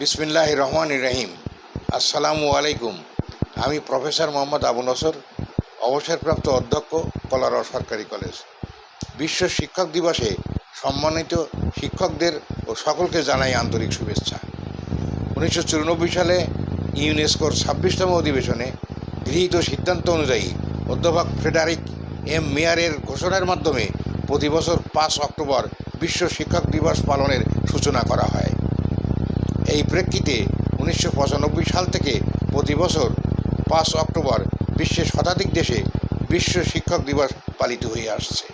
বিসমিল্লাহ রহমান রহিম আসসালামু আলাইকুম আমি প্রফেসর মোহাম্মদ আবু নসর, অবসরপ্রাপ্ত অধ্যক্ষ কলারর সরকারি কলেজ। বিশ্ব শিক্ষক দিবসে সম্মানিত শিক্ষকদের ও সকলকে জানাই আন্তরিক শুভেচ্ছা। উনিশশো চুরানব্বই সালে ইউনেস্কোর ছাব্বিশতম অধিবেশনে গৃহীত সিদ্ধান্ত অনুযায়ী অধ্যাপক ফ্রেডারিক এম মেয়ারের ঘোষণার মাধ্যমে প্রতি বছর পাঁচ অক্টোবর বিশ্ব শিক্ষক দিবস পালনের সূচনা করা হয়। এই প্রেক্ষিতে উনিশশো পঁচানব্বই সাল থেকে প্রতি বছর পাঁচ অক্টোবর বিশ্বের শতাধিক দেশে বিশ্ব শিক্ষক দিবস পালিত হয়ে আসছে।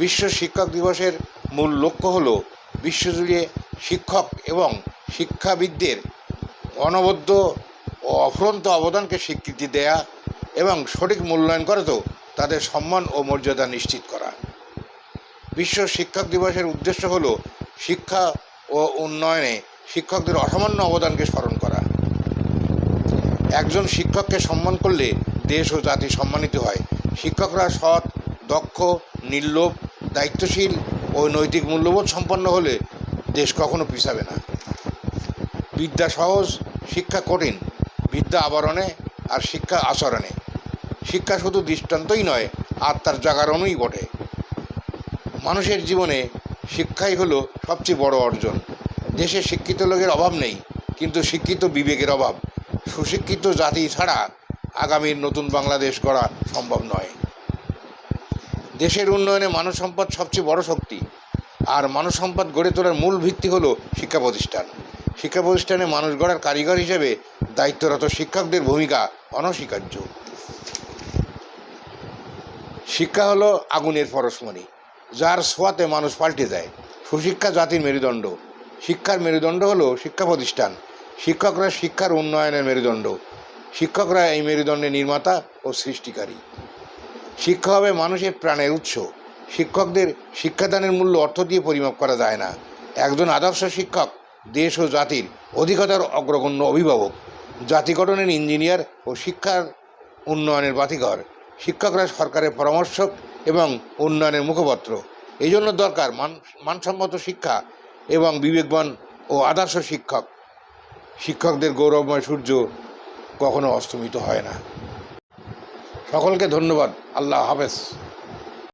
বিশ্ব শিক্ষক দিবসের মূল লক্ষ্য হল বিশ্বজুড়ে শিক্ষক এবং শিক্ষাবিদদের অনবদ্য ও অফুরন্ত অবদানকে স্বীকৃতি দেয়া এবং সঠিক মূল্যায়ন করে তো তাদের সম্মান ও মর্যাদা নিশ্চিত করা। বিশ্ব শিক্ষক দিবসের উদ্দেশ্য হল শিক্ষা ও উন্নয়নে শিক্ষকদের অসামান্য অবদানকে স্মরণ করা। একজন শিক্ষককে সম্মান করলে দেশ ও জাতি সম্মানিত হয়। শিক্ষকরা সৎ, দক্ষ, নির্লোভ, দায়িত্বশীল ও নৈতিক মূল্যবোধ সম্পন্ন হলে দেশ কখনো পিছাবে না। বিদ্যা সহজ, শিক্ষা কঠিন, বিদ্যা আবরণে আর শিক্ষা আচরণে। শিক্ষা শুধু দৃষ্টান্তই নয়, আত্মার জাগরণই বটে। মানুষের জীবনে শিক্ষাই হলো সবচেয়ে বড় অর্জন। দেশে শিক্ষিত লোকের অভাব নেই, কিন্তু শিক্ষিত বিবেকের অভাব। সুশিক্ষিত জাতি ছাড়া আগামীর নতুন বাংলাদেশ গড়া সম্ভব নয়। দেশের উন্নয়নে মানব সম্পদ সবচেয়ে বড় শক্তি। আর মানব সম্পদ গড়ে তোলার মূল ভিত্তি হলো শিক্ষা প্রতিষ্ঠান। শিক্ষা প্রতিষ্ঠানে মানুষ গড়ার কারিগর হিসেবে দায়িত্বরত শিক্ষকদের ভূমিকা অনস্বীকার্য। শিক্ষা হলো আগুনের পরশমণি যার ছোঁয়াতে মানুষ পাল্টে যায়। সুশিক্ষা জাতির মেরুদণ্ড। শিক্ষার মেরুদণ্ড হলো শিক্ষা প্রতিষ্ঠান। শিক্ষকরা শিক্ষার উন্নয়নের মেরুদণ্ড। শিক্ষকরা এই মেরুদণ্ডের নির্মাতা ও সৃষ্টিকারী। শিক্ষা হবে মানুষের প্রাণের উৎস। শিক্ষকদের শিক্ষাদানের মূল্য অর্থ দিয়ে পরিমাপ করা যায় না। একজন আদর্শ শিক্ষক দেশ ও জাতির অধিকতার অগ্রগণ্য অভিভাবক। জাতি গঠনের ইঞ্জিনিয়ার ও শিক্ষার উন্নয়নের বাতিঘর। শিক্ষকরা সরকারের পরামর্শক এবং উন্নয়নের মুখপত্র। এই জন্য দরকার মান, মানসম্মত শিক্ষা এবং বিবেকবান ও আদর্শ শিক্ষক। শিক্ষকদের গৌরবময় সূর্য কখনো অস্তমিত হয় না। সকলকে ধন্যবাদ। আল্লাহ হাফেজ।